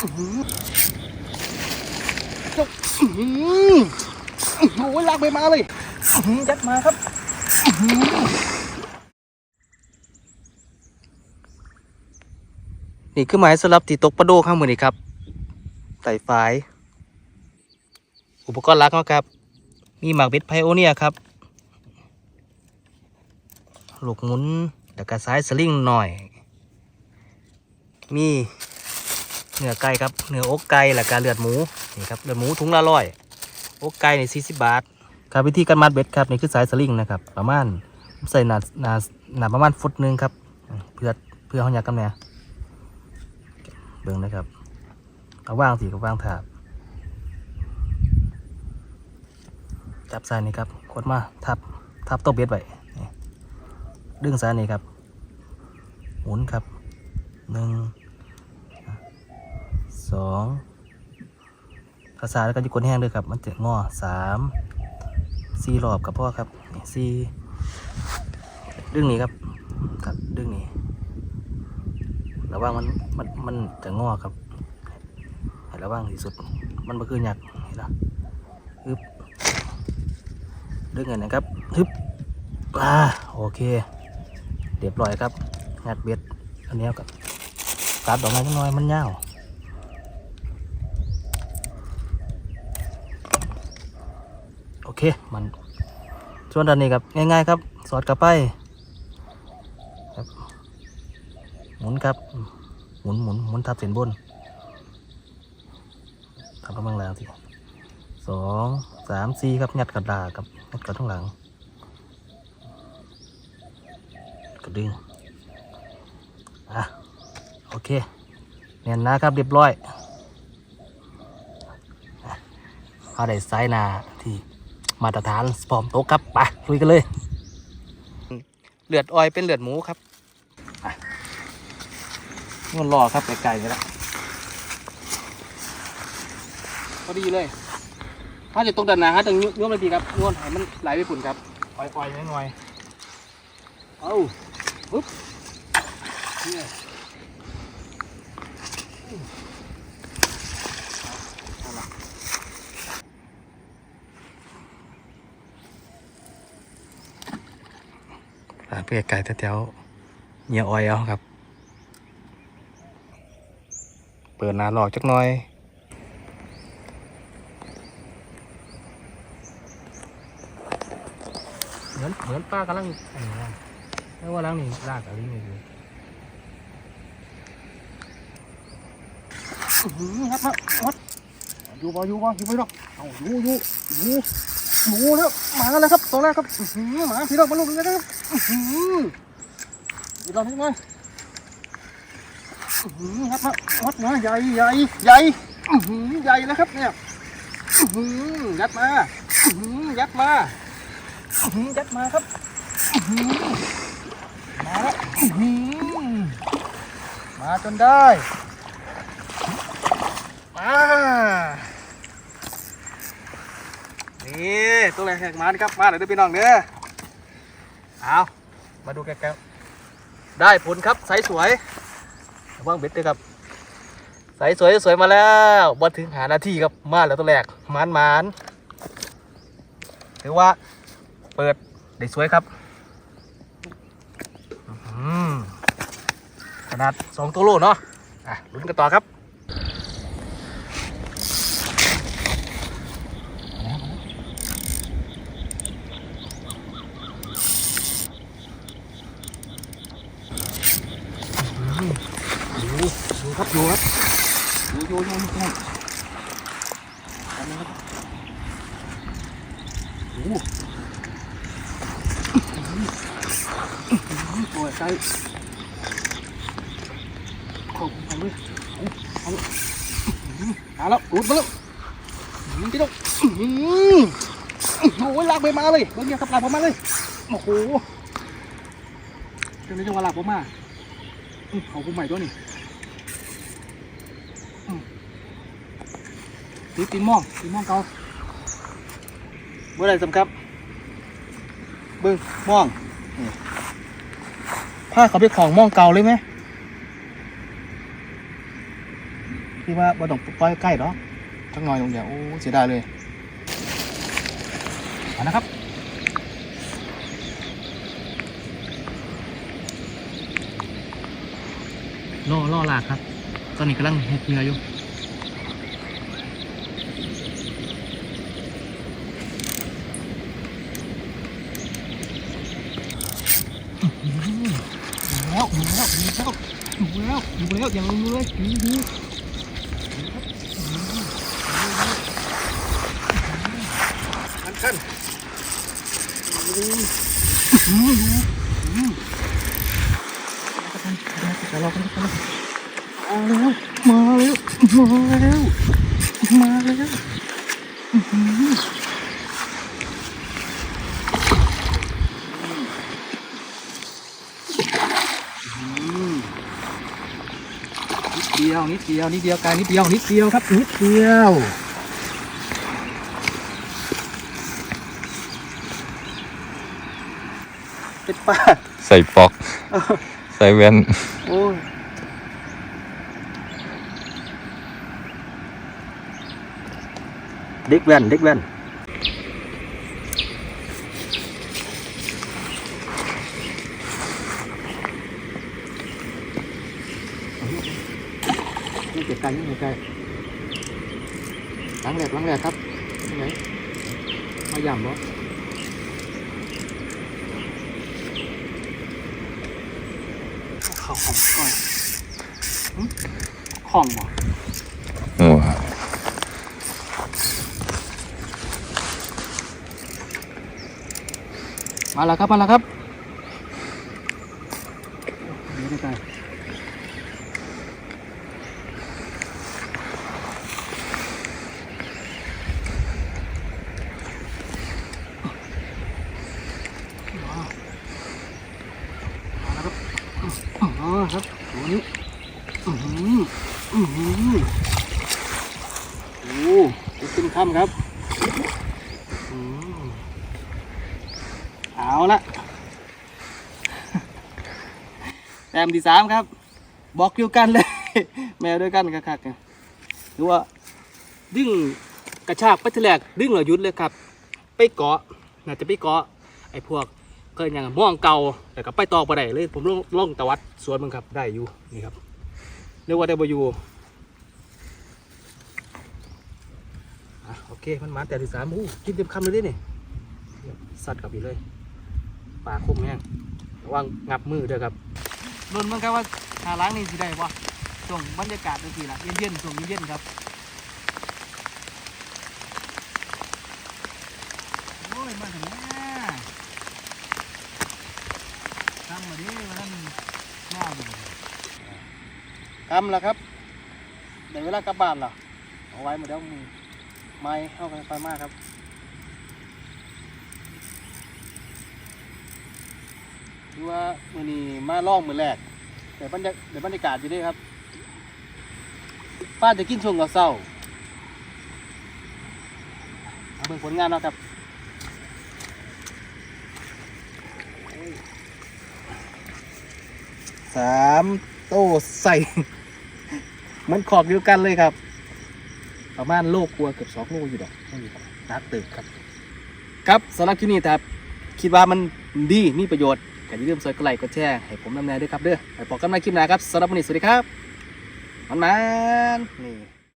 จ้าอื้อหือโอ้ยลากไปมาเลยยัดมาครับนี่คือหมายสำหรับตีตกปลาโดข้างมือนี่ครับไต่ฝาย อุปกรณ์ลักเนาะครับ มีหมากเบ็ดไพโอเนียครับลูกหมุนแล้วก็สายสลิงหน่อย มี เนื้อไก่ครับเนื้ออกไก่แล้วก็เลือดหมูนี่ครับเลือดหมูถุงละร้อยอกไก่ในสี่สิบบาทครับวิธีการมัดเบ็ดครับนี่คือสายสลิงนะครับประมาณใส่หนาหนาหนาประมาณฟุตหนึงครับเพื่อเพื่อเขาอยากกำเนียเบิ่งนะครับเอาว่างสิก็ว่างถาบจับสายนี่ครับกดมาทับทับโต๊ะเบ็ดไว้ดึงสายนี่ครับ หมุนครับหนึ่ง สองภาษาแล้วก็จะกดแห้งด้วยครับ มันจะงอสามสี่รอบกับพ่อครับนี่สี่ดึงนี้ครับครับดึงนี้ระวังมันมันมันจะงอครับระวังที่สุด มันก็คือหยักเห็นไหมฮึบดึงเงินนะครับฮึบอ่าโอเคเรียบร้อยครับงัดเบ็ดอันนี้กับตัดออกมาจักหน้อยมันยาวโอเคมันส่วนด้านนี้ครับง่ายๆครับ สอดกลับไปครับหมุนครับ หมุนหมุนหมุนทับเส้นบนทำกำลังแรงทีสองสามสี่ครับงัดกระดาษครับงัดกระทั้างหลังกระดึงอะโอเคเนียนนะครับเรียบร้อยอะเอาได้ไซส์หนาที่ มาตรฐานพร้อมโต๊ะครับไปลุยกันเลย เลือดออยเป็นเลือดหมูครับอะนวลรอครับไกลๆไปแล้วพอดีเลย ถ้าจะตกดันหนาฮะต้องย้อมเลยดีครับย้อนให้มันไหลไปฝุ่นครับอ่อยๆน้อยๆเอาปึ๊บเนี่ยเอาล่ะร้าน เพื่อไก่แถวๆเหี่ยออยเอาครับ เปิดหนาหลอกจักหน่อยเหมือนเหมือนป้ากำลังอันนี้นะไม่ว่าล้างนี่ลากอะไรนี่เลยงัดฮะงัดอยู่บ่อยู่บ่อยู่ไม่หรอกเอาอยู่อยู่อยู่ อยู่แล้วหมาแล้วครับตัวแรกครับหมาพี่น้องมาลงกันนะครับอื้อหือพี่น้องพี่น้องอื้อหืองัดฮะงัดมาใหญ่ใหญ่ใหญ่ใหญ่แล้วครับเนี่ยยัดมายัดมายัดมาครับมาแล้วมาจนได้มา นี่ตัวแรกแหกมานครับ มาเดี๋ยพี่น้องเด้อเอามาดูแกๆได้ผลครับใสสวยว่างเบ็ดเลยครับใสสวยสวยมาแล้วบอถึงหานาทีครับมาแล้วตัวแรกมานมานถือว่าเปิดได้สวยครับขนาดสองตัวโลเนาะอะลุ้นกันต่อครับ อยู่อยู่ครับอยู่ครับอยู่อยู่อยู่อยู่อันนี้ครับโอ้โหโอ้ยใจเข้าไปเลยเอาเอาเอาแล้วหลุดมาแล้วอื้อพี่ต้องอื้อหือโอ้ยลากไปมาเลยเมื่อกี้ครับลากผมมาเลยโอ้โหจ้านี้จังหวะลากผมมาขอเขาผมใหม่ตัวนี้อื้อ ตีตีม่องตีม่องเก่าเมื่อไรสำครับ เบิ้งม่องผ้าเขาไปของม่องเก่าเลยไหมที่ว่าบ่ต้องปล่อยใกล้หรอกจักหน่อยตรงเดียวโอ้เสียดายเลยเอานะครับล่อล่อลากครับ ตอนนี้กำลังเฮ็ดเหงื่ออยู่ แล้วอยู่แล้วอยู่แล้วอยู่แล้วอยู่แล้วอย่างนี้เลยอยู่อยู่ขั้นขั้นมาแล้วมาแล้วมาแล้วมาแล้ว นิดเดียวนิดเดียวนิดเดียวกายนิดเดียวนิดเดียวครับนิดเดียวเป็นป้าใส่ปลอก ใส่แว่นโอ้ยเด็กแว่นเด็กแว่น นี่เก็บกันนี่เก็บกันล้างแหลกล้างแหลกครับยังไงมาย่ำบ่ข้าวหอมก่อนหึของบ่หัวมาแล้วครับ มาแล้วครับเดี๋ยวได้ไกลมาแล้วครับอ๋อ ครับตัวนี้อือหืออือหือโอ้จะขึ้นค่ำครับอืมเอาละแต้มที่สามครับ บอกอยู่กันเลย แมวด้วยกันคักๆกันหรือว่าดึงกระชากไปทีแรกดึงเราหยุดเลยครับ ไปเกาะน่าจะไปเกาะไอ้พวก ก็ย่างม่วงเก่าแต่ก็ไปตอกไปได้เลย ผมลงลงตะวัดสวนมึงครับได้อยู่นี่ครับเรียกว่าได้บอยู่โอเคมันมาแต่ที่สามอู้กินเต็มคำเลยดินี่สัตว์กลับอีกเลยปลาคมแห้งระวังงับมือเด้อครับลุ้นมั้งครับว่าหาล้างนี่สิได้บ่ช่วงบรรยากาศจังซี่ล่ะเย็นๆช่วงเย็นๆครับโอ้ยมาถึงแล้วทำมาดิวันนั้น หน้าดูทำแล้วครับเดี๋ยวเวลากลับบ้านเหรอเอาไว้หมดแล้วมือไม้เข้าไปไปมากครับดูว่ามือนี้มาล่องมือแรกแต่บรรยากแต่บรรยากาศอยู่ด้วยครับ ป้าจะกินช่วงกับเศร้าเอาเบิ่งผลงานเนาะครับ สามโต้ใส่ เหมันขอบเดียวกันเลยครับ ประมาณโลกกลัวาเกือบสองโลอยู่ดอกไม่มีครับนักตึกครับ ครับสำหรับคลิปนี้ครับ คิดว่ามันดีมีประโยชน์ก็อย่าลืมซอยกดไลค์กดแชร์ให้ผมนำแนวด้วยครับเด้อไปพบกันใหม่คลิปหน้าครับสำหรับวันนี้สวัสดีครับมันมันนี่